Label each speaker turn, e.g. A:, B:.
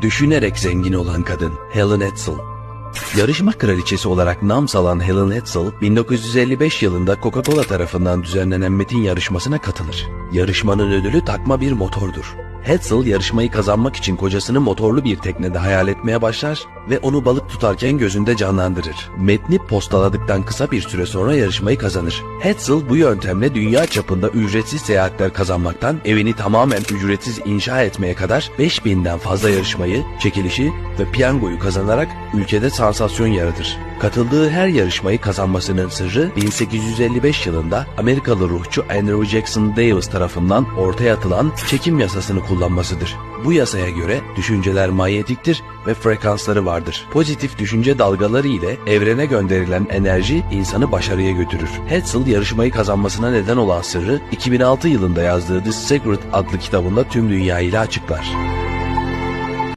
A: Düşünerek zengin olan kadın Helen Edsel. Yarışma kraliçesi olarak nam salan Helen Edsel, 1955 yılında Coca-Cola tarafından düzenlenen metin yarışmasına katılır. Yarışmanın ödülü takma bir motordur. Hetzel yarışmayı kazanmak için kocasını motorlu bir teknede hayal etmeye başlar ve onu balık tutarken gözünde canlandırır. Metni postaladıktan kısa bir süre sonra yarışmayı kazanır. Hetzel bu yöntemle dünya çapında ücretsiz seyahatler kazanmaktan evini tamamen ücretsiz inşa etmeye kadar 5000'den fazla yarışmayı, çekilişi ve piyangoyu kazanarak ülkede sansasyon yaratır. Katıldığı her yarışmayı kazanmasının sırrı 1855 yılında Amerikalı ruhçu Andrew Jackson Davis tarafından ortaya atılan çekim yasasını kullanmasıdır. Bu yasaya göre düşünceler manyetiktir ve frekansları vardır. Pozitif düşünce dalgaları ile evrene gönderilen enerji insanı başarıya götürür. Hetzel yarışmayı kazanmasına neden olan sırrı 2006 yılında yazdığı The Secret adlı kitabında tüm dünya ile açıklar.